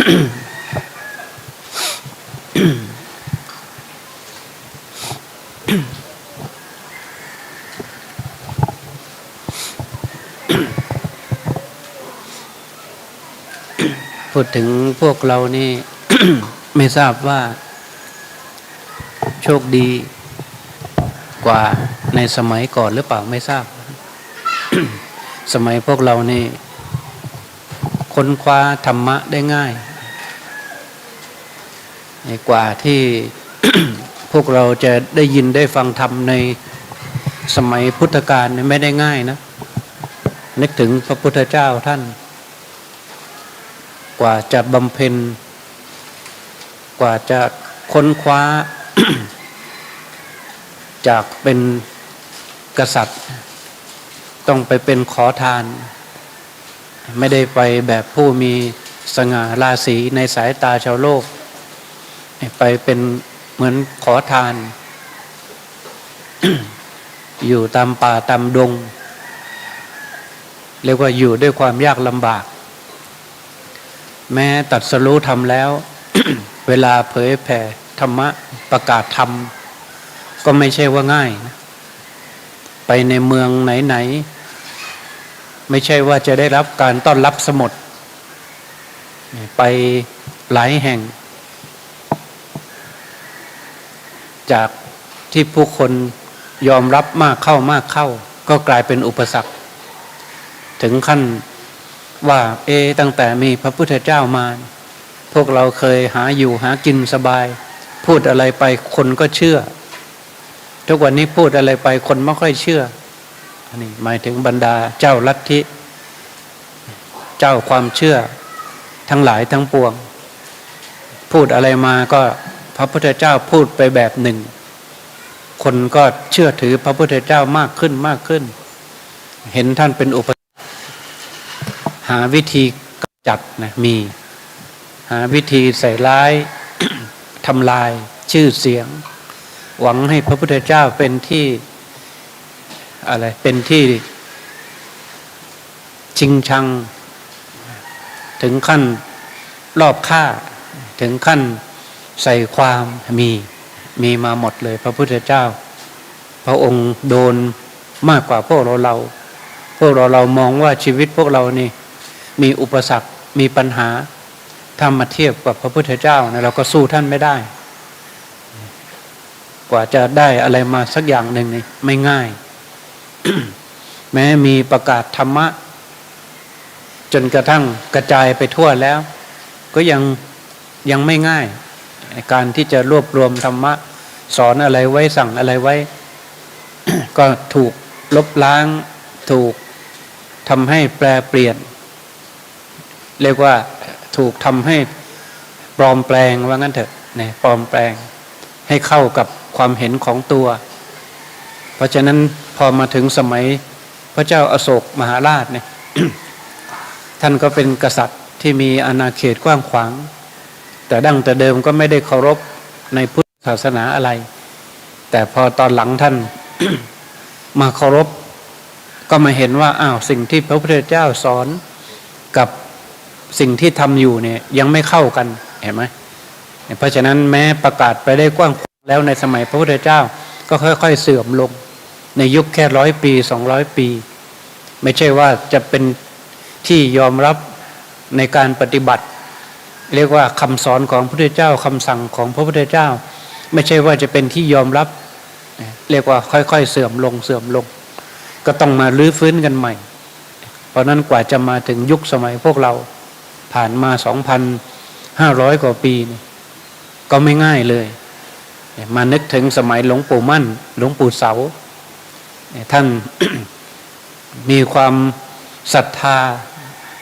พูดถึงพวกเรานี่ ไม่ทราบว่า โชคดีกว่าในสมัยก่อนหรือเปล่าไม่ทราบ สมัยพวกเรานี่ค้นคว้าธรรมะได้ง่าย กว่าที่พวกเราจะได้ยินได้ฟังธรรมในสมัยพุทธกาลไม่ได้ง่ายนะ นึกถึงพระพุทธเจ้าท่าน กว่าจะบำเพ็ญ กว่าจะค้นคว้า จากเป็นกษัตริย์ ต้องไปเป็นขอทาน ไม่ได้ไปแบบผู้มีสง่าราศีในสายตาชาวโลก ไปเป็นเหมือนขอทาน อยู่ตามป่าตามดง เรียกว่าอยู่ด้วยความยากลำบาก แม้ตัดสรู้ทำแล้ว เวลาเผยแผ่ธรรมะประกาศธรรม ก็ไม่ใช่ว่าง่ายนะไปในเมืองไหนๆ ไม่ใช่ว่าจะได้รับการต้อนรับสมดไปหลายแห่ง จากที่ผู้คนยอมรับมากเข้ามากเข้า ก็กลายเป็นอุปสรรค ถึงขั้นว่าเอตั้งแต่มีพระพุทธเจ้ามา พวกเราเคยหาอยู่หากินสบาย พูดอะไรไปคนก็เชื่อ ทุกวันนี้พูดอะไรไปคนไม่ค่อยเชื่ออันนี้หมายถึงบรรดาเจ้าลัทธิ เจ้าความเชื่อทั้งหลายทั้งปวง พูดอะไรมาก็ ระพุทธเจ้าพูดไปแบบหนึ่ง คนก็เชื่อถือพระพุทธเจ้ามากขึ้นมากขึ้น เห็นท่านเป็นอุปหาวิธีกำจัดนะมี หาวิธีใส่ร้ายทำลายชื่อเสียง หวังให้พระพุทธเจ้าเป็นที่อะไรเป็นที่ชิงชัง ถึงขั้นรอบค่า ถึงขั้น ใส่ความมีมีมาหมดเลย พระพุทธเจ้า พระองค์โดนมากกว่าพวกเราเรา พวกเราเรามองว่าชีวิตพวกเรานี่ มีอุปสรรคมีปัญหาถ้ามาเทียบกับพระพุทธเจ้านะเราก็สู้ท่านไม่ได้ กว่าจะได้อะไรมาสักอย่างหนึ่งนี่ไม่ง่าย แม้มีประกาศธรรมะ จนกระทั่งกระจายไปทั่วแล้ว ก็ยังยังไม่ง่าย การที่จะรวบรวมธรรมะสอนอะไรไว้สั่งอะไรไว้ ก็ถูกลบล้างถูกทำให้แปลเปลี่ยน เรียกว่าถูกทำให้ปลอมแปลงว่างั้นเถอะเนี่ยปลอมแปลงให้เข้ากับความเห็นของตัว เพราะฉะนั้นพอมาถึงสมัยพระเจ้าอาโศกมหาราชเนี่ยท่านก็เป็นกษัตริย์ที่มีอาณาเขตกว้างขวาง แต่ดั้งแต่เดิมก็ไม่ได้เคารพในพุทธศาสนาอะไร แต่พอตอนหลังท่านมาเคารพ ก็มาเห็นว่าอ้าวสิ่งที่พระพุทธเจ้าสอนกับสิ่งที่ทำอยู่เนี่ยยังไม่เข้ากันเห็นไหมเพราะฉะนั้นแม้ประกาศไปได้กว้างแล้วในสมัยพระพุทธเจ้าก็ค่อย ๆ เสื่อมลง ในยุคแค่ร้อยปีสองร้อยปี ไม่ใช่ว่าจะเป็นที่ยอมรับในการปฏิบัติ เรียกว่าคำสอนของพระพุทธเจ้าคำสั่งของพระพุทธเจ้า ไม่ใช่ว่าจะเป็นที่ยอมรับ เรียกว่าค่อยๆ เสื่อมลงเสื่อมลง ก็ต้องมาลื้อฟื้นกันใหม่ เพราะนั้นกว่าจะมาถึงยุคสมัยพวกเราผ่านมา2,500 กว่าปีก็ไม่ง่ายเลย มานึกถึงสมัยหลวงปู่มั่น หลวงปู่เสา ท่านมีความศรัทธา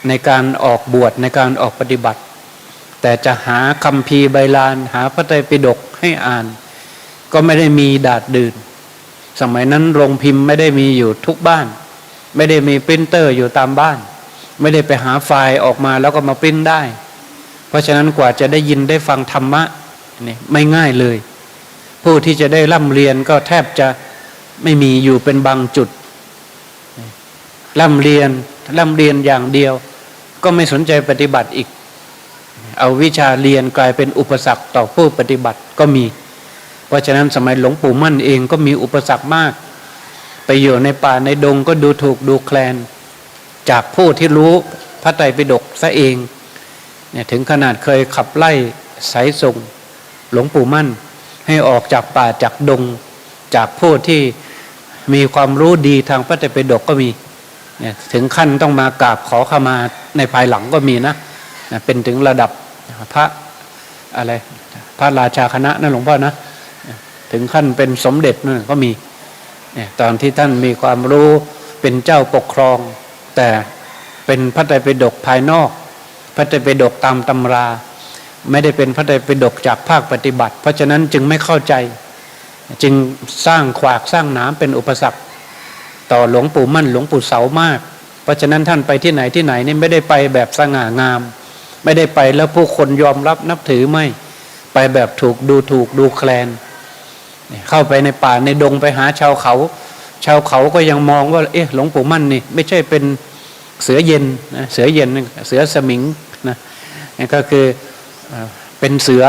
ในการออกบวชในการออกปฏิบัติ แต่จะหาคำพีใบลาน หาพระไตรปิฎกให้อ่าน ก็ไม่ได้มีดาดดื่น สมัยนั้นโรงพิมพ์ไม่ได้มีอยู่ทุกบ้าน ไม่ได้มีปรินเตอร์อยู่ตามบ้าน ไม่ได้ไปหาไฟล์ออกมาแล้วก็มาปริ้นได้ เพราะฉะนั้นกว่าจะได้ยินได้ฟังธรรมะนี่ไม่ง่ายเลย ผู้ที่จะได้ร่ำเรียนก็แทบจะไม่มีอยู่เป็นบางจุดร่ำเรียนร่ำเรียนอย่างเดียว ก็ไม่สนใจปฏิบัติอีก เอาวิชาเรียนกลายเป็นอุปสรรคต่อผู้ปฏิบัติก็มี เพราะฉะนั้นสมัยหลวงปู่มั่นเองก็มีอุปสรรคมาก ไปอยู่ในป่าในดงก็ดูถูกดูแคลน จากผู้ที่รู้พระไตรปิฎกซะเองเนี่ยถึงขนาดเคยขับไล่สายส่งหลวงปู่มั่น ให้ออกจากป่าจากดง จากผู้ที่มีความรู้ดีทางพระไตรปิฎกก็มีเนี่ยถึงขั้นต้องมากราบขอขมาในภายหลังก็มีนะนะเป็นถึงระดับ พระอะไรพระราชาคณะนะหลวงพ่อนะถึงขั้นเป็นสมเด็จนั่นก็มีเนี่ยตอนที่ท่านมีความรู้เป็นเจ้าปกครอง แต่เป็นพระไตรปิฎกภายนอก พระไตรปิฎกตามตำรา ไม่ได้เป็นพระไตรปิฎกจากภาคปฏิบัติ เพราะฉะนั้นจึงไม่เข้าใจ จึงสร้างขวากสร้างน้ำเป็นอุปสรรค ต่อหลวงปู่มั่นหลวงปู่เสามาก เพราะฉะนั้นท่านไปที่ไหนที่ไหนนี่ไม่ได้ไปแบบสง่างาม ไม่ได้ไปแล้วผู้คนยอมรับนับถือไม่ ไปแบบถูกดูถูกดูแคลน เข้าไปในป่าในดงไปหาชาวเขา ชาวเขาก็ยังมองว่า เอ๊ะหลวงปู่มั่นนี่ ไม่ใช่เป็นเสือเย็นนะเสือเย็นเสือสมิงนะนี่ก็คือเป็นเสือ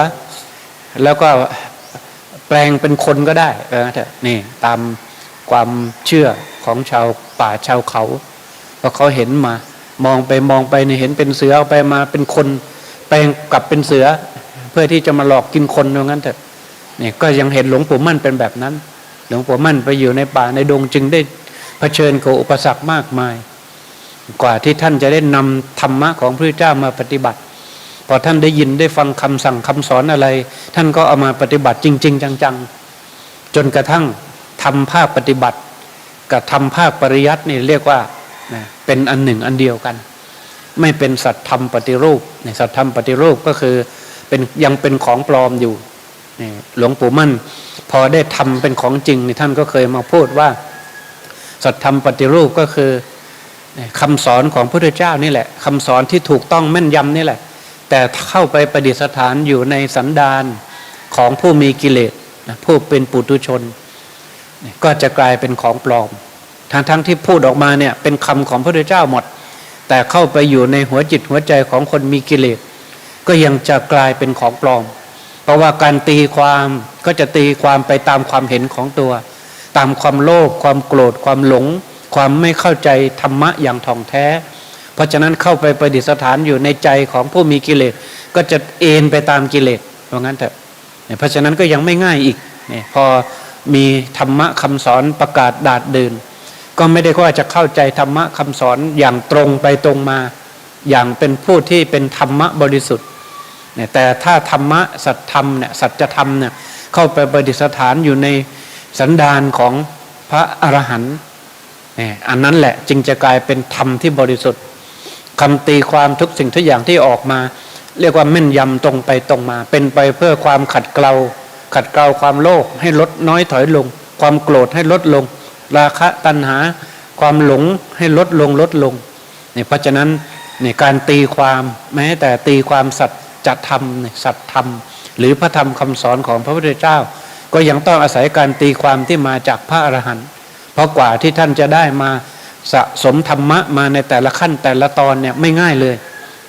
แล้วก็แปลงเป็นคนก็ได้เออเถอะนี่ตามความเชื่อของชาวป่าชาวเขาเพราะเขาเห็นมา มองไปมองไปเนี่ยเห็นเป็นเสือเอาไปมาเป็นคนแปลงกลับเป็นเสือ เพื่อที่จะมาหลอกกินคนอย่างนั้นเถอะนี่ยก็ยังเห็นหลวงปู่มั่นเป็นแบบนั้น หลวงปู่มั่นไปอยู่ในป่าในดงจึงได้เผชิญกับอุปสรรคมากมาย กว่าที่ท่านจะได้นำธรรมะของพระเจ้ามาปฏิบัติพอท่านได้ยินได้ฟังคำสั่งคำสอนอะไร ท่านก็เอามาปฏิบัติจริง ๆ จังๆ จนกระทั่งทำภาคปฏิบัติ กับทำภาคปริยัตินี่เรียกว่า นะเป็นอันหนึ่งอันเดียวกัน ไม่เป็นสัตธรรมปฏิรูปเนี่ยสัตธรรมปฏิรูปก็คือเป็นยังเป็นของปลอมอยู่หลวงปู่มั่น พอได้ทำเป็นของจริงนี่ท่านก็เคยมาพูดว่า สัตธรรมปฏิรูปก็คือคำสอนของพระพุทธเจ้านี่แหละคำสอนที่ถูกต้องแม่นยำนี่แหละ แต่เข้าไปประดิษฐานอยู่ในสันดานของผู้มีกิเลสนะผู้เป็นปุถุชน ก็จะกลายเป็นของปลอม ทั้งทั้งที่พูดออกมาเนี่ยเป็นคำของพระพุทธเจ้าหมด แต่เข้าไปอยู่ในหัวจิตหัวใจของคนมีกิเลสก็ยังจะกลายเป็นของปลอม เพราะว่าการตีความก็จะตีความไปตามความเห็นของตัว ตามความโลภความโกรธความหลง ความไม่เข้าใจธรรมะอย่างท่องแท้ เพราะฉะนั้นเข้าไปประดิษฐานอยู่ในใจของผู้มีกิเลสก็จะเอ็นไปตามกิเลสเพราะงั้นเถอะเนี่ยเพราะฉะนั้นก็ยังไม่ง่ายอีกเนี่ยพอมีธรรมะคำสอนประกาศดาดเดิน ก็ไม่ได้ว่าจะเข้าใจธรรมะคำสอนอย่างตรงไปตรงมา อย่างเป็นผู้ที่เป็นธรรมะบริสุทธิ์เนี่ยแต่ถ้าธรรมะสัจธรรมเนี่ยสัจธรรมเนี่ยเข้าไปประดิษฐานอยู่ในสันดานของพระอรหันต์เนี่ยอันนั้นแหละจึงจะกลายเป็นธรรมที่บริสุทธิ์คำตีความทุกสิ่งทุกอย่างที่ออกมา เรียกว่าแม่นยำตรงไปตรงมา เป็นไปเพื่อความขัดเกลาขัดเกลาความโลภให้ลดน้อยถอยลง ความโกรธให้ลดลง ราคะตัณหาความหลงให้ลดลงลดลงเนี่ยเพราะฉะนั้นเนี่ยการตีความแม้แต่ตีความสัจธรรมสัจธรรม หรือพระธรรมคำสอนของพระพุทธเจ้า ก็ยังต้องอาศัยการตีความที่มาจากพระอรหันต์เพราะกว่าที่ท่านจะได้มาสะสมธรรมะมาในแต่ละขั้นแต่ละตอนเนี่ยไม่ง่ายเลย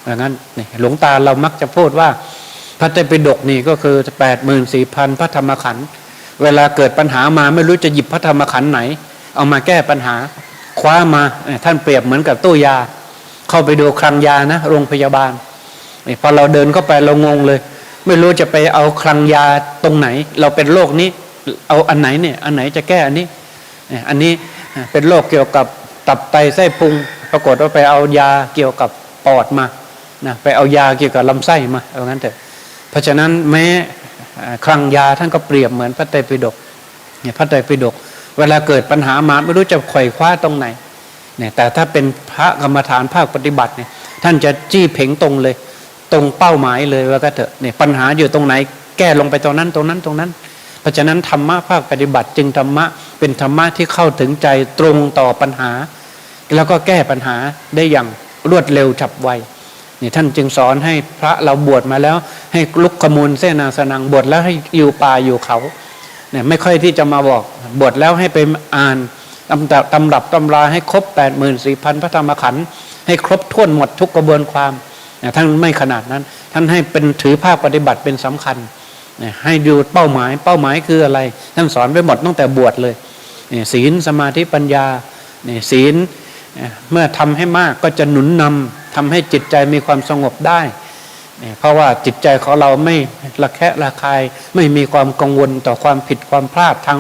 อย่างนั้นนี่หลวงตาเรามักจะพูดว่าพระไตรปิฎกนี่ก็คือแปดหมื่นสี่พันพระธรรมขันธ์เวลาเกิดปัญหามาไม่รู้จะหยิบพระธรรมขันธ์ไหน เอามาแก้ปัญหา คว้ามาท่านเปรียบเหมือนกับตู้ยา เข้าไปดูคลังยานะ โรงพยาบาลพอเราเดินเข้าไปเรางงเลย ไม่รู้จะไปเอาคลังยาตรงไหน เราเป็นโรคนี้ เอาอันไหนเนี่ย อันไหนจะแก้อันนี้อันนี้เป็นโรคเกี่ยวกับตับไตไส้พุง ปรากฏว่าไปเอายาเกี่ยวกับปอดมานะไปเอายาเกี่ยวกับลำไส้มาเอางั้นเถอะเพราะฉะนั้นแม้คลังยาท่านก็เปรียบเหมือนพระไตรปิฎกเนี่ยพระไตรปิฎก เวลาเกิดปัญหามาไม่รู้จะไขว่คว้าตรงไหนเนี่ยแต่ถ้าเป็นพระกรรมฐานภาคปฏิบัติเนี่ยท่านจะจี้เพ่งตรงเลย ตรงเป้าหมายเลยว่าก็เถอะเนี่ยปัญหาอยู่ตรงไหน แก้ลงไปตรงนั้นตรงนั้นตรงนั้น เพราะฉะนั้นธรรมะภาคปฏิบัติจึงธรรมะเป็นธรรมะที่เข้าถึงใจตรงต่อปัญหา แล้วก็แก้ปัญหาได้อย่างรวดเร็วฉับไวนี่ท่านจึงสอนให้พระเราบวชมาแล้ว ให้ลุกขมูลเสนาสนังบวชแล้วให้อยู่ป่าอยู่เขา เนี่ยไม่ค่อยที่จะมาบอกบวชแล้วให้ไปอ่านตำตำรับตำราให้ครบ8 4 0 0 0พระธรรมขันธ์ให้ครบถ้วนหมดทุกกระบวนความนะท่านไม่ขนาดนั้น ท่านให้เป็นถือภาคปฏิบัติเป็นสำคัญนะให้ดูเป้าหมายเป้าหมายคืออะไร ท่านสอนไปหมดตั้งแต่บวชเลยเนี่ยศีลสมาธิปัญญาเนี่ยศีลเนี่ยเมื่อทำให้มากก็จะหนุนนำทำให้จิตใจมีความสงบได้ เนี่ยเพราะว่าจิตใจของเราไม่ระแคะระคาย ไม่มีความกังวลต่อความผิดความพลาดทาง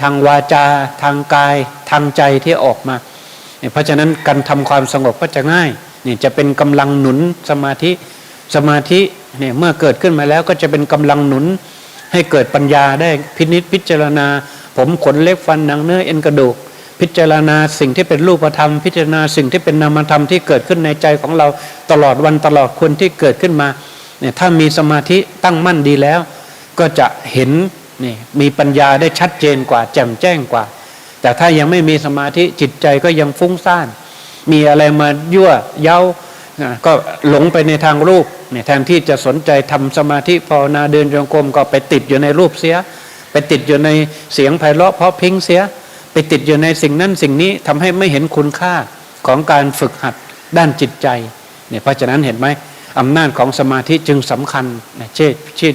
ทางวาจาทางกายทางใจที่ออกมาเนี่ยเพราะฉะนั้นการทำความสงบก็จะง่ายนี่จะเป็นกำลังหนุนสมาธิสมาธิเนี่ยเมื่อเกิดขึ้นมาแล้วก็จะเป็นกำลังหนุนให้เกิดปัญญาได้พินิษพิจารณา ผมขนเล็บฟันหนังเนื้อเอ็นกระดูก พิจารณาสิ่งที่เป็นรูปธรรม พิจารณาสิ่งที่เป็นนามธรรมที่เกิดขึ้นในใจของเราตลอดวันตลอดคนที่เกิดขึ้นมาเนี่ยถ้ามีสมาธิตั้งมั่นดีแล้ว ก็จะเห็นนี่มีปัญญาได้ชัดเจนกว่า แจ่มแจ้งกว่า แต่ถ้ายังไม่มีสมาธิจิตใจก็ยังฟุ้งซ่าน มีอะไรมายั่วเย้าก็หลงไปในทางรูปเนี่ยแทนที่จะสนใจทำสมาธิภาวนาเดินจงกรมก็ไปติดอยู่ในรูปเสีย ไปติดอยู่ในเสียงไพเราะเพราะพิ้งเสีย ติดอยู่ในสิ่งนั้นสิ่งนี้ทำให้ไม่เห็นคุณค่าของการฝึกหัดด้านจิตใจเนี่ยเพราะฉะนั้นเห็นไหมอำนาจของสมาธิจึงสำคัญนะเช่ที่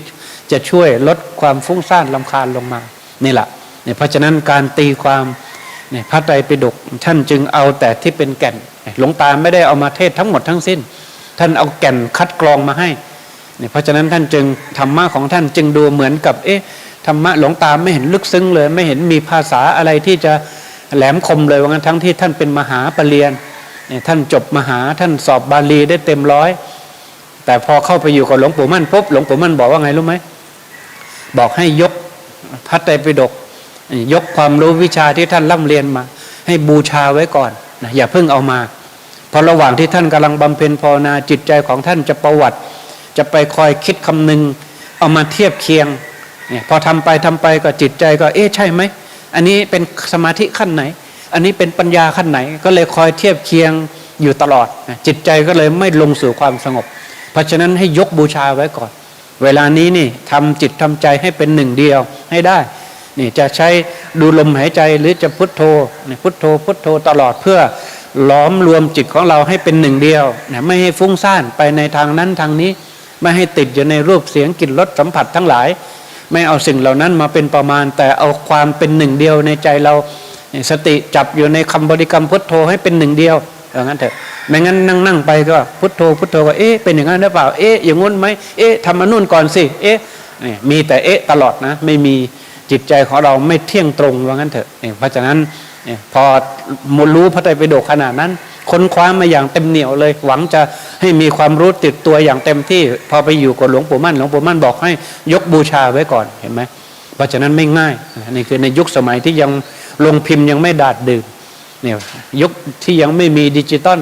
จะช่วยลดความฟุ้งซ่านลำคาญลงมานี่แหละเนี่ยเพราะฉะนั้นการตีความเนี่ยพระไตรปิฎกท่านจึงเอาแต่ที่เป็นแก่นหลวงตาไม่ได้เอามาเทศทั้งหมดทั้งสิ้น ท่านเอาแก่นคัดกรองมาให้เนี่ยเพราะฉะนั้นท่านจึงธรรมะของท่านจึงดูเหมือนกับเอ๊ะ ธรรมะหลวงตามไม่เห็นลึกซึ้งเลย ไม่เห็นมีภาษาอะไรที่จะแหลมคมเลยว่างั้นทั้งที่ท่านเป็นมหาปรริญญาท่านจบมหาท่านสอบบาลีได้เต็มร้อย แต่พอเข้าไปอยู่กับหลวงปู่มั่นปุ๊บหลวงปู่มั่นบอกว่าไงรู้ไหมบอกให้ยกพระไตรปิฎกยกความรู้วิชาที่ท่านร่ำเรียนมา ให้บูชาไว้ก่อนนะอย่าเพิ่งเอามาเพราะระหว่างที่ท่านกำลังบำเพ็ญภาวนาจิตใจของท่านจะประวัติ จะไปคอยคิดคำนึง เอามาเทียบเคียง เนี่ยพอทำไปทำไปก็จิตใจก็เอ๊ะใช่ไหม อันนี้เป็นสมาธิขั้นไหน อันนี้เป็นปัญญาขั้นไหน ก็เลยคอยเทียบเคียงอยู่ตลอด จิตใจก็เลยไม่ลงสู่ความสงบ เพราะฉะนั้นให้ยกบูชาไว้ก่อน เวลานี้นี่ทำจิตทำใจให้เป็นหนึ่งเดียวให้ได้นี่จะใช้ดูลมหายใจหรือจะพุทโธนี่พุทโธพุทโธตลอดเพื่อล้อมรวมจิตของเราให้เป็นหนึ่งเดียวนะไม่ให้ฟุ้งซ่านไปในทางนั้นทางนี้ ไม่ให้ติดอยู่ในรูปเสียงกลิ่นรสสัมผัสทั้งหลาย ไม่เอาสิ่งเหล่านั้นมาเป็นประมาณ แต่เอาความเป็นหนึ่งเดียวในใจเราสติจับอยู่ในคำบริกรรมพุทโธให้เป็นหนึ่งเดียวอย่างนั้นเถอะไม่งั้นนั่งนั่งไปก็พุทโธพุทโธก็เอ๊ะเป็นอย่างนั้นหรือเปล่าเอ๊ะอย่างงู้นไหมเอ๊ะทำมานู่นก่อนสิเอ๊ะนี่มีแต่เอ๊ะตลอดนะ ไม่มีจิตใจของเราไม่เที่ยงตรงว่างั้นเถอะนี่เพราะฉะนั้นเนี่ยพอมรู้พระไตรปิฎกขนาดนั้น ค้นคว้ามาอย่างเต็มเหนียวเลย หวังจะให้มีความรู้ติดตัวอย่างเต็มที่ พอไปอยู่กับหลวงปู่มั่นหลวงปู่มั่นบอกให้ยกบูชาไว้ก่อนเห็นไหมเพราะฉะนั้นไม่ง่ายนี่คือในยุคสมัยที่ยังลงพิมพ์ยังไม่ดาดดื่มเนี่ยยุคที่ยังไม่มีดิจิตอล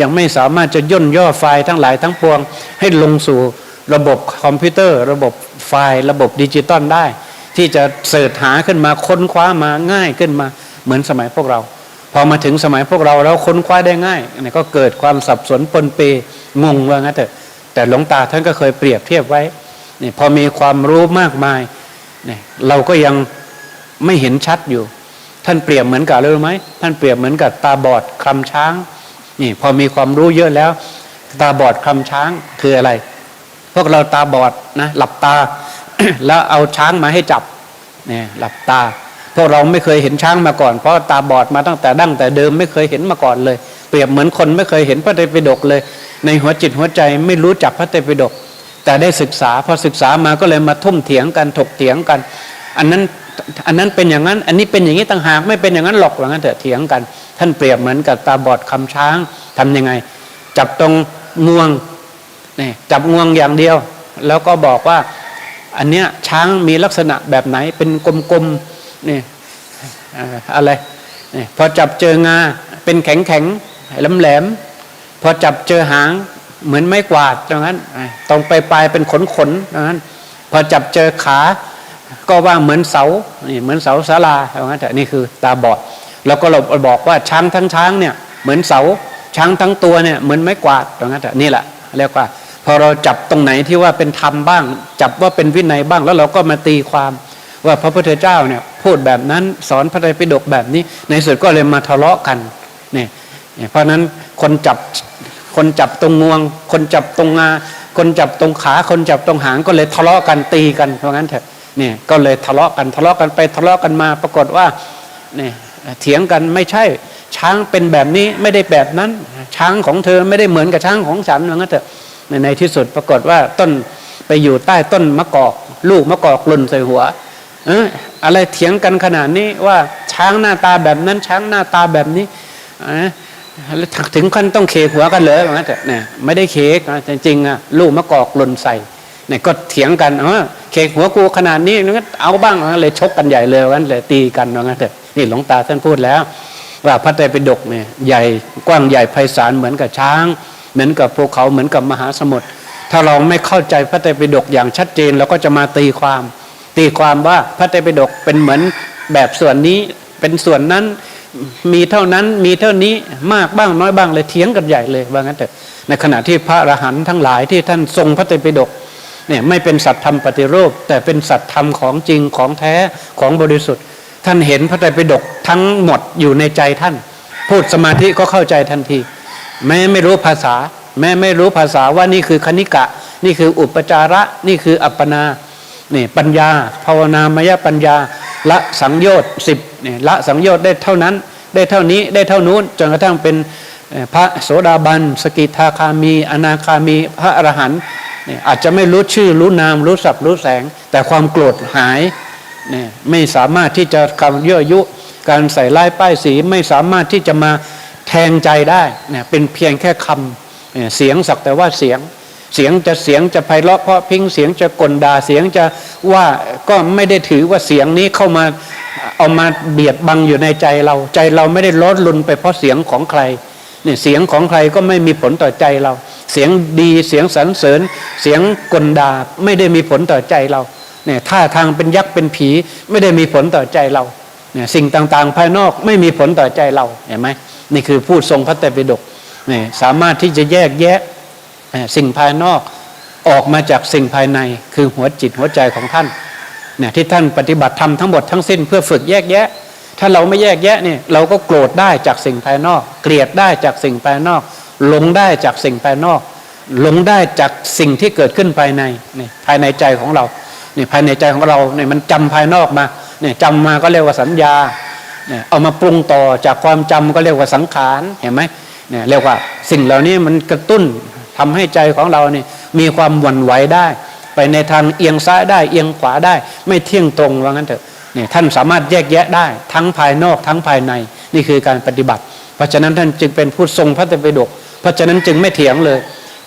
ยังไม่สามารถจะย่นย่อไฟล์ทั้งหลายทั้งปวง ให้ลงสู่ระบบคอมพิวเตอร์ ระบบไฟล์ ระบบดิจิตอลได้ ที่จะเสิร์ชหาขึ้นมาค้นคว้ามาง่ายขึ้นมาเหมือนสมัยพวกเรา พอมาถึงสมัยพวกเราแล้วค้นคว้าได้ง่ายเนี่ยก็เกิดความสับสนปนเปงงว่างั้นเถอะแต่หลวงตาท่านก็เคยเปรียบเทียบไว้เนี่ยพอมีความรู้มากมายเนี่ยเราก็ยังไม่เห็นชัดอยู่ ท่านเปรียบเหมือนกับอะไรรู้ไหมท่านเปรียบเหมือนกับตาบอดคลำช้างนี่พอมีความรู้เยอะแล้ว ตาบอดคลำช้างคืออะไร พวกเราตาบอดนะหลับตา แล้วเอาช้างมาให้จับเนี่ยหลับตา พวกเราไม่เคยเห็นช้างมาก่อน เพราะตาบอดมาตั้งแต่ดั้งแต่เดิมไม่เคยเห็นมาก่อนเลย เปรียบเหมือนคนไม่เคยเห็นพระไตรปิฎกเลย ในหัวจิตหัวใจไม่รู้จักพระไตรปิฎกแต่ได้ศึกษาพอศึกษามาก็เลยมาทุ่มเถียงกันถกเถียงกัน อันนั้นอันนั้นเป็นอย่างนั้น อันนี้เป็นอย่างนี้ต่างหากไม่เป็นอย่างนั้นหรอกว่างั้นเถอะเถียงกัน ท่านเปรียบเหมือนกับตาบอดคำช้างทํำยังไง จับตรงงวงนี่จับงวงอย่างเดียว แล้วก็บอกว่า อันเนี้ยช้างมีลักษณะแบบไหนเป็นกลมๆ นี่อะไรนี่พอจับเจองาเป็นแข็งแข็งแหลมแหลมพอจับเจอหางเหมือนไม้กวาดตรงนั้นตรงไปปลายเป็นขนขนตรงนั้น พอจับเจอขา ก็ว่าเหมือนเสานี่เหมือนเสาศาลาตรงนั้นแต่นี่คือตาบอดแล้วก็เราบอกว่าช้างทั้งช้างเนี่ยเหมือนเสาช้างทั้งตัวเนี่ยเหมือนไม้กวาดตรงนั้นแต่นี่แหละเรียกว่าพอเราจับตรงไหนที่ว่าเป็นธรรมบ้าง จับว่าเป็นวินัยบ้างแล้วเราก็มาตีความว่าพระพุทธเจ้าเนี่ย พูดแบบนั้น สอนพระไตรปิฎกแบบนี้ ในสุดก็เลยมาทะเลาะกันเนี่ยเพราะนั้นคนจับคนจับตรงงวง คนจับตรงงาคนจับตรงขา คนจับตรงหางก็เลยทะเลาะกันตีกันเพราะงั้นเถอะเนี่ยก็เลยทะเลาะกันทะเลาะกันไปทะเลาะกันมา ปรากฏว่าเนี่ยเถียงกันไม่ใช่ ช้างเป็นแบบนี้ไม่ได้แบบนั้น ช้างของเธอไม่ได้เหมือนกับช้างของฉันว่างั้นเถอะในในที่สุดปรากฏว่าต้นไปอยู่ใต้ต้นมะกอก ลูกมะกอกหล่นใส่หัว เอออะไรเถียงกันขนาดนี้ว่าช้างหน้าตาแบบนั้น ช้างหน้าตาแบบนี้อะแล้วถึงขั้นต้องเคหัวกันเลยว่างั้นเถอะเนี่ยไม่ได้เคกจริงๆอะลูกมะกอกหล่นใส่เนี่ยก็เถียงกันเออเคหัวกูขนาดนี้งั้นเอาบ้างเลยชกกันใหญ่เลยว่างั้นเลยตีกันว่างั้นเถอะนี่หลวงตาท่านพูดแล้ว ว่าพระไตรปิฎกเนี่ยใหญ่กว้างใหญ่ไพศาลเหมือนกับช้าง เหมือนกับภูเขาเหมือนกับมหาสมุทรถ้าเราไม่เข้าใจพระไตรปิฎกอย่างชัดเจนเราก็จะมาตีความ ตีความว่าพระไตรปิฎกเป็นเหมือนแบบส่วนนี้เป็นส่วนนั้นมีเท่านั้นมีเท่านี้มากบ้างน้อยบ้างเลยเถียงกันใหญ่เลยว่างั้นเถอะในขณะที่พระอรหันต์ทั้งหลายที่ท่านทรงพระไตรปิฎกเนี่ยไม่เป็นสัตธรรมปฏิรูป แต่เป็นสัตธรรมของจริงของแท้ของบริสุทธิ์ ท่านเห็นพระไตรปิฎกทั้งหมดอยู่ในใจท่าน พูดสมาธิก็เข้าใจทันที แม้ไม่รู้ภาษา แม้ไม่รู้ภาษาว่านี่คือคณิกะ นี่คืออุปจาระนี่คืออัปปนา นี่ปัญญา ภาวนามยปัญญา ละสังโยชน์สิบนี่ละสังโยชน์ได้เท่านั้น ได้เท่านี้ได้เท่านู้นจนกระทั่งเป็นพระโสดาบัน สกิทาคามี อนาคามี พระอรหันต์นี่อาจจะไม่รู้ชื่อรู้นามรู้ศัพท์รู้แสง แต่ความโกรธหายนี่ไม่สามารถที่จะกำยั่วยุ การใส่ร้ายป้ายสีไม่สามารถที่จะมาแทงใจได้เนี่ยเป็นเพียงแค่คำเนี่ยเสียงสักแต่ว่าเสียง เสียงจะเสียงจะไพเราะเพราะพิงเสียงจะกลด่าเสียงจะว่าก็ไม่ได้ถือว่าเสียงนี้เข้ามาเอามาเบียดบังอยู่ในใจเรา ใจเราไม่ได้ลดลุนไปเพราะเสียงของใครเนี่ยเสียงของใครก็ไม่มีผลต่อใจเรา เสียงดีเสียงสรรเสริญ เสียงกลด่าไม่ได้มีผลต่อใจเราเนี่ยท่าทางเป็นยักษ์เป็นผีไม่ได้มีผลต่อใจเราเนี่ยสิ่งต่างๆ ภายนอกไม่มีผลต่อใจเราเห็นไหมนี่คือพูดทรงพระไตรปิฎกเนี่ยสามารถที่จะแยกแยะ สิ่งภายนอกออกมาจากสิ่งภายในคือหัวจิตหัวใจของท่านเนี่ยที่ท่านปฏิบัติธรรมทั้งหมดทั้งสิ้นเพื่อฝึกแยกแยะ ถ้าเราไม่แยกแยะเนี่ยเราก็โกรธได้จากสิ่งภายนอก เกลียดได้จากสิ่งภายนอก หลงได้จากสิ่งภายนอก หลงได้จากสิ่งที่เกิดขึ้นภายในนี่ภายในใจของเราเนี่ยภายในใจของเราเนี่ยมันจำภายนอกมาเนี่ยจำมาก็เรียกว่าสัญญาเนี่ยเอามาปรุงต่อจากความจำก็เรียกว่าสังขารเห็นไหมเนี่ยเรียกว่าสิ่งเหล่านี้มันกระตุ้น ทำให้ใจของเราเนี่ยมีความหวั่นไหวได้ ไปในทางเอียงซ้ายได้เอียงขวาได้ ไม่เที่ยงตรงว่างั้นเถอะเนี่ยท่านสามารถแยกแยะได้ทั้งภายนอกทั้งภายในนี่คือการปฏิบัติ เพราะฉะนั้นท่านจึงเป็นผู้ทรงพระตรปิฎกเพราะฉะนั้นจึงไม่เถียงเลย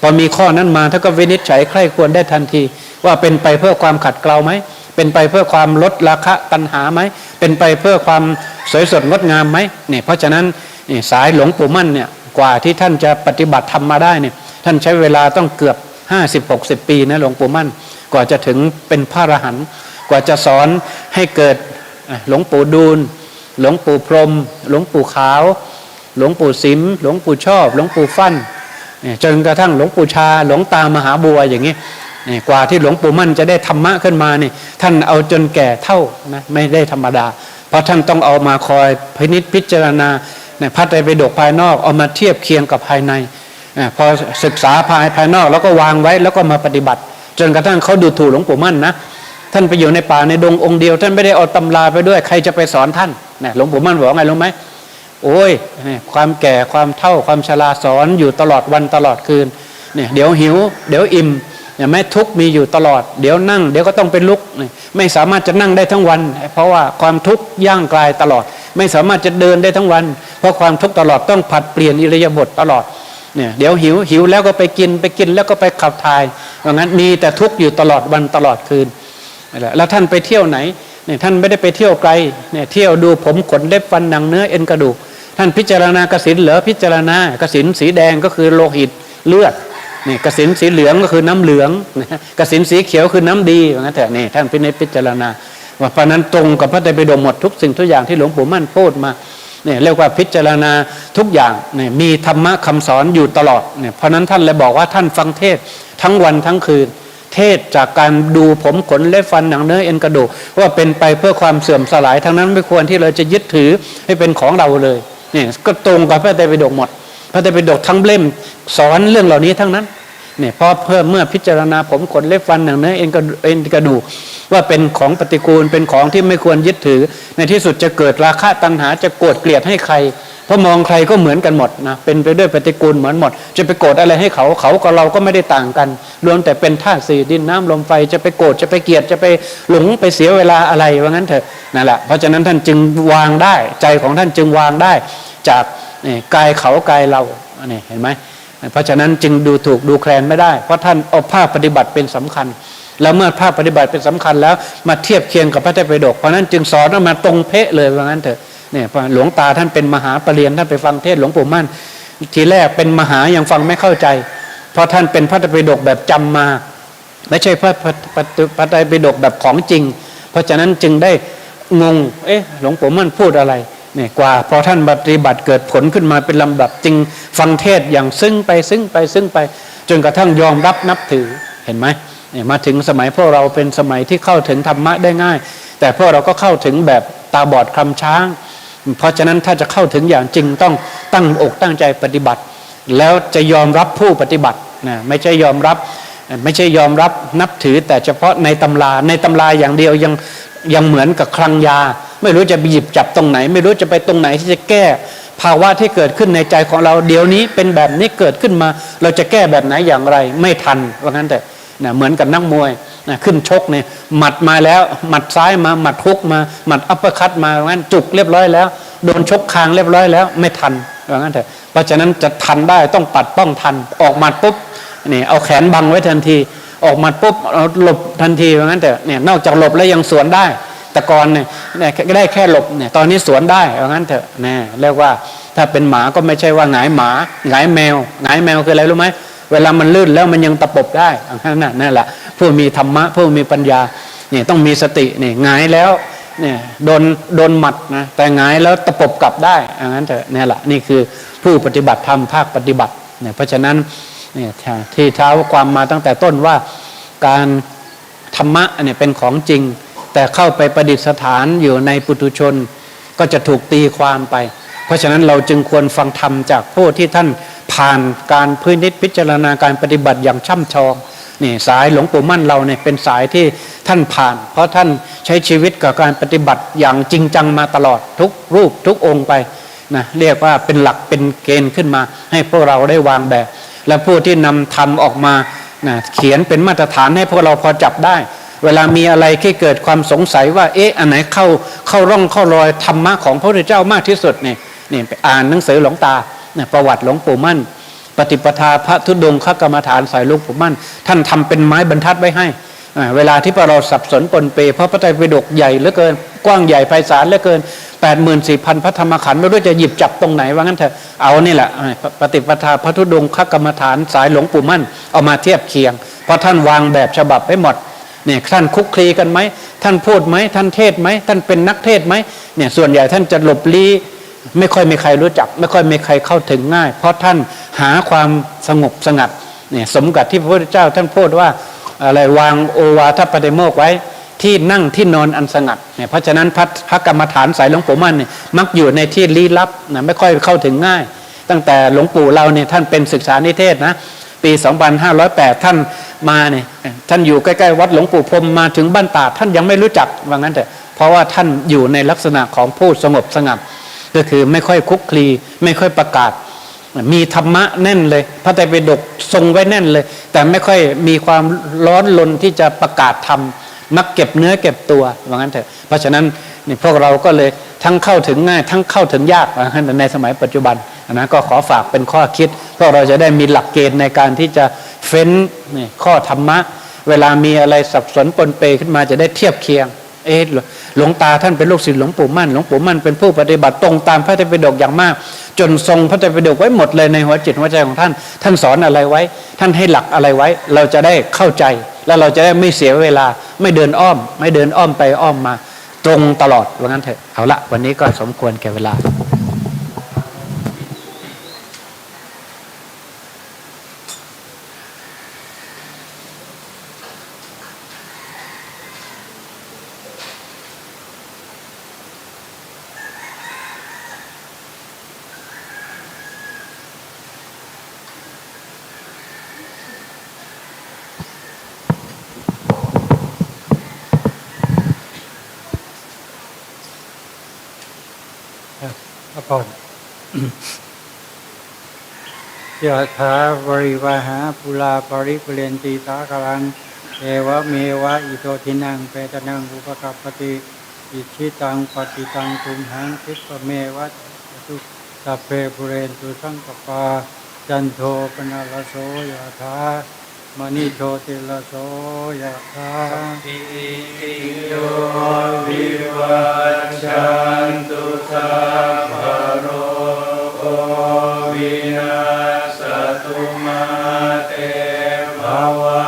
พอมีข้อนั้นมาท่านก็วินิจฉัยใคร่ควรได้ทันที ว่าเป็นไปเพื่อความขัดเกลาไหมเป็นไปเพื่อความลดราคะตัณหาไหมเป็นไปเพื่อความสวยสดงดงามไหมเนี่ยเพราะฉะนั้นนี่สายหลวงปู่มั่นเนี่ยกว่าที่ท่านจะปฏิบัติทำมาได้เนี่ย ท่านใช้เวลาต้องเกือบ50 60ปีนะหลวงปู่มั่น กว่าจะถึงเป็นพระอรหันต์กว่าจะสอนให้เกิดหลวงปู่ดูล หลวงปู่พรม หลวงปู่ขาว หลวงปู่สิม หลวงปู่ชอบ หลวงปู่ฟั่นเนี่ยจนกระทั่งหลวงปู่ชา หลวงตามหาบัวอย่างนี้นี่กว่าที่หลวงปู่มั่นจะได้ธรรมะขึ้นมานี่ท่านเอาจนแก่เท่านะไม่ได้ธรรมดา เพราะท่านต้องเอามาคอยพินิจพิจารณาเนี่ยพระไตรปิฎกภายนอกเอามาเทียบเคียงกับภายใน พอศึกษาภายภายนอกแล้วก็วางไว้แล้วก็มาปฏิบัติ จนกระทั่งเขาดูถูกหลวงปู่มั่นนะท่านไปอยู่ในป่าในดงองค์เดียว ท่านไม่ได้เอาตำราไปด้วยใครจะไปสอนท่านนะหลวงปู่มั่นบอกไงรู้ไหมโอ้ยความแก่ความเท่าความชราสอนอยู่ตลอดวันตลอดคืนเนี่ยเดี๋ยวหิว เดี๋ยวอิ่มเนี่ยแม้ทุกมีอยู่ตลอด เดี๋ยวนั่ง เดี๋ยวก็ต้องเป็นลุก ไม่สามารถจะนั่งได้ทั้งวัน เพราะว่าความทุกข์ย่างกลายตลอด ไม่สามารถจะเดินได้ทั้งวัน เพราะความทุกข์ตลอดต้องผัดเปลี่ยนอิริยาบถตลอด เนี่ยเดี๋ยวหิวหิวแล้วก็ไปกินไปกินแล้วก็ไปขับถ่ายว่างั้นมีแต่ทุกข์อยู่ตลอดวันตลอดคืนแล้วท่านไปเที่ยวไหนเนี่ยท่านไม่ได้ไปเที่ยวไกลเนี่ยเที่ยวดูผมขนเล็บฟันหนังเนื้อเอ็นกระดูกท่านพิจารณากสินเหลือพิจารณากสินสีแดงก็คือโลหิตเลือดนี่กสินสีเหลืองก็คือน้ำเหลืองนะกสินสีเขียวคือน้ำดีว่างั้นเถอะนี่ท่านพินิจพิจารณาว่าเพราะนั้นตรงกับพระไตรปิฎกหมดทุกสิ่งทุกอย่างที่หลวงปู่มั่นพูดมา เนี่ยเรียกว่าพิจารณาทุกอย่างเนี่ยมีธรรมะคำสอนอยู่ตลอดเนี่ยเพราะนั้นท่านเลยบอกว่าท่านฟังเทศทั้งวันทั้งคืน เทศจากการดูผมขนเล็บฟันหนังเนื้อเอ็นกระดูกว่าเป็นไปเพื่อความเสื่อมสลายทั้งนั้นไม่ควรที่เราจะยึดถือให้เป็นของเราเลยเนี่ยก็ตรงกับพระไตรปิฎกหมดพพระไตรปิฎกทั้งเล่มสอนเรื่องเหล่านี้ทั้งนั้น เนี่ยพอเพิ่มเมื่อพิจารณาผมขนเล็บฟันหนังเนื้อเอ็นกระดูเอ็นกระดูกว่าเป็นของปฏิกูลเป็นของที่ไม่ควรยึดถือ ในที่สุดจะเกิดราคะตัณหาจะโกรธเกลียดให้ใครเพราะมองใครก็เหมือนกันหมดนะเป็นไปด้วยปฏิกูลเหมือนหมด จะไปโกรธอะไรให้เขาเขากับเราก็ไม่ได้ต่างกันรวมแต่เป็นธาตุสี่ดินน้ำลมไฟจะไปโกรธจะไปเกลียดจะไปหลงไปเสียเวลาอะไรว่างั้นเถอะนั่นแหละเพราะฉะนั้นท่านจึงวางได้ ใจของท่านจึงวางได้ จากนี่กายเขากายเรานี่เห็นไหม เพราะฉะนั้นจึงดูถูกดูแคลนไม่ได้ เพราะท่านเอาภาคปฏิบัติเป็นสำคัญ แล้วเมื่อภาคปฏิบัติเป็นสำคัญแล้วมาเทียบเคียงกับพระไตรปิฎกเพราะนั้นจึงสอนออกมาตรงเพะเลยว่างั้นเถอะเนี่ยหลวงตาท่านเป็นมหาปรริญญาท่านไปฟังเทศหลวงปู่มั่น ทีแรกเป็นมหายังฟังไม่เข้าใจ เพราะท่านเป็นพระไตรปิฎกแบบจำมา ไม่ใช่พระพระพระพระไตรปิฎกแบบของจริง เพราะฉะนั้นจึงได้งงเอ๊ะหลวงปู่มั่นพูดอะไร เนี่ยกว่าพอท่านปฏิบัติเกิดผลขึ้นมาเป็นลำดับจึงฟังเทศอย่างซึ้งไปซึ้งไปซึ้งไป จนกระทั่งยอมรับนับถือเห็นไหมเนี่ยมาถึงสมัยพวกเราเป็นสมัยที่เข้าถึงธรรมะได้ง่าย แต่พวกเราก็เข้าถึงแบบตาบอดคำช้าง เพราะฉะนั้นถ้าจะเข้าถึงอย่างจริงต้องตั้งอกตั้งใจปฏิบัติ แล้วจะยอมรับผู้ปฏิบัตินะไม่ใช่ยอมรับไม่ใช่ยอมรับนับถือแต่เฉพาะในตำราในตำราอย่างเดียวยัง ยังเหมือนกับคลังยา ไม่รู้จะไปหยิบจับตรงไหน ไม่รู้จะไปตรงไหนที่จะแก้ ภาวะที่เกิดขึ้นในใจของเราเดี๋ยวนี้เป็นแบบนี้เกิดขึ้นมา เราจะแก้แบบไหนอย่างไร ไม่ทันว่างั้นแต่นะเหมือนกับนักมวยนะขึ้นชกเนี่ยหมัดมาแล้ว หมัดซ้ายมาหมัดฮุกมาหมัดอัปเปอร์คัตมาว่างั้นจุกเรียบร้อยแล้ว โดนชกคางเรียบร้อยแล้ว ไม่ทันว่างั้นเถอะเพราะฉะนั้นจะทันได้ต้องปัดป้องทันออกหมัดปุ๊บนี่เอาแขนบังไว้ทันที ออกมัดปุ๊บเอาหลบทันทีว่างั้นเถอะเนี่ยนอกจากหลบแล้วยังสวนได้ แต่ก่อนเนี่ยเนี่ยได้แค่หลบเนี่ยตอนนี้สวนได้ว่างั้นเถอะเนี่ยเรียกว่าถ้าเป็นหมาก็ไม่ใช่ว่าหงายหมาหงายแมวหงายแมวคืออะไรรู้ไหมเวลามันลื่นแล้วมันยังตะปบได้นั่นน่ะนั่นแหละผู้มีธรรมะผู้มีปัญญาเนี่ยต้องมีสติเนี่ยหงายแล้วเนี่ยโดนโดนหมัดนะแต่หงายแล้วตะปบกลับได้อย่างนั้นเถอะนี่แหละนี่คือผู้ปฏิบัติธรรมภาคปฏิบัติเนี่ยเพราะฉะนั้น เนี่ยที่เท้าความมาตั้งแต่ต้นว่าการธรรมะเนี่ยเป็นของจริง แต่เข้าไปประดิษฐานอยู่ในปุถุชน ก็จะถูกตีความไป เพราะฉะนั้นเราจึงควรฟังธรรมจากผู้ที่ท่านผ่านการพื้นนิดพิจารณาการปฏิบัติอย่างช่ำชองนี่สายหลวงปู่มั่นเราเนี่ยเป็นสายที่ท่านผ่าน เพราะท่านใช้ชีวิตกับการปฏิบัติอย่างจริงจังมาตลอดทุกรูปทุกองค์ไปนะเรียกว่าเป็นหลักเป็นเกณฑ์ขึ้นมา ให้พวกเราได้วางแบบ และผู้ที่นำธรรมออกมานะเขียนเป็นมาตรฐานให้พวกเราพอจับได้ เวลามีอะไรที่เกิดความสงสัยว่า เอ๊ะอันไหนเข้าเข้าร่องเข้ารอยธรรมะของพระพุทธเจ้ามากที่สุดเนี่ยนี่ไปอ่านหนังสือหลวงตาเนี่ยประวัติหลวงปู่มั่น ปฏิปทาพระธุดงคกรรมฐานสายลูกปู่มั่น ท่านทำเป็นไม้บรรทัดไว้ให้ เวลาที่พวกเราสับสนปนเป เพราะพระไตรปิฎกใหญ่เหลือเกิน กว้างใหญ่ไพศาลเหลือเกิน8 4 0 0 0พระธรรมขันธ์ไม่รู้จะหยิบจับตรงไหนว่างั้นเถอะเอานี่แหละปฏิปทาพระธุดงคกรรมฐานสายหลวงปู่มั่น เอามาเทียบเคียง เพราะท่านวางแบบฉบับไว้หมดเนี่ยท่านคุกคลีกันไหมท่านพูดไหมท่านเทศไหมท่านเป็นนักเทศไหมเนี่ยส่วนใหญ่ท่านจะหลบลี้ไม่ค่อยมีใครรู้จัก ไม่ค่อยมีใครเข้าถึงง่าย เพราะท่านหาความสงบสงัดเนี่ยสมกับที่พระพุทธเจ้าท่านพูดว่า อะไรวางโอวาทปฏิโมกไว้ที่นั่งที่นอนอันสงัดเนี่ยเพราะฉะนั้นพระพระกรรมฐานสายหลวงปู่มั่นเนี่ยมักอยู่ในที่ลี้ลับนะไม่ค่อยเข้าถึงง่าย ตั้งแต่หลวงปู่เราเนี่ยท่านเป็นศึกษานิเทศนะปี 2508 ท่านมาเนี่ยท่านอยู่ใกล้ๆวัดหลวงปู่พรมมาถึงบ้านตาท่านยังไม่รู้จักว่างั้นเถอะเพราะว่าท่านอยู่ในลักษณะของผู้สงบสงัดก็คือไม่ค่อยคุกคลีไม่ค่อยประกาศ มีธรรมะแน่นเลย พระไตรปิฎกทรงไว้แน่นเลย แต่ไม่ค่อยมีความร้อนลนที่จะประกาศธรรมมักเก็บเนื้อเก็บตัวว่างั้นเถอะเพราะฉะนั้นนี่พวกเราก็เลยทั้งเข้าถึงง่าย ทั้งเข้าถึงยากว่างั้นในสมัยปัจจุบันนะก็ขอฝากเป็นข้อคิดพวกเราจะได้มีหลักเกณฑ์ในการที่จะเฟ้นนี่ข้อธรรมะ เวลามีอะไรสับสนปนเปขึ้นมาจะได้เทียบเคียง เอ๊หลวงตาท่านเป็นลูกศิษย์หลวงปู่มั่นหลวงปู่มั่นเป็นผู้ปฏิบัติตรงตามพระไตรปิฎกอย่างมาก จนทรงพระไตรปิฎกไว้หมดเลยในหัวจิตหัวใจของท่าน ท่านสอนอะไรไว้ ท่านให้หลักอะไรไว้ เราจะได้เข้าใจ แล้วเราจะได้ไม่เสียเวลา ไม่เดินอ้อม ไม่เดินอ้อมไปอ้อมมา ตรงตลอดว่างั้นเถอะเอาละวันนี้ก็สมควรแก่เวลา ก่อน ยะถาวริวาหาปุราปริปุเรนตีสาคลังเอวะเมวะอิโตทินังเปตนังอุปกัปปติอิชิตังปฏิตังตุมหังคิปเมวะตุสัพเพปุเรนตุสังกปาจันโทปนาลโสยะถามณิโชติลโสยะถาปิติโยวิวัชชันตุสัพพโร วินาศตุมาเตภวะ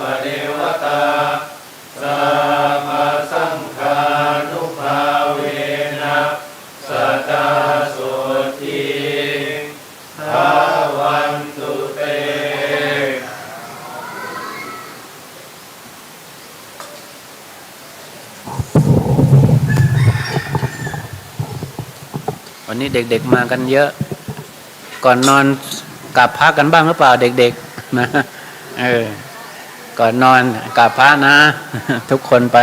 มเดวตาสัมมาสังฆานุภาเวนะสตตาโสทิภาวันตุเตวันนี้เด็กๆมากันเยอะ ก่อนนอนกราบพระกันบ้างหรือเปล่าเด็กๆนะ เออ ก่อนนอนกราบพระนะ ทุกคนไป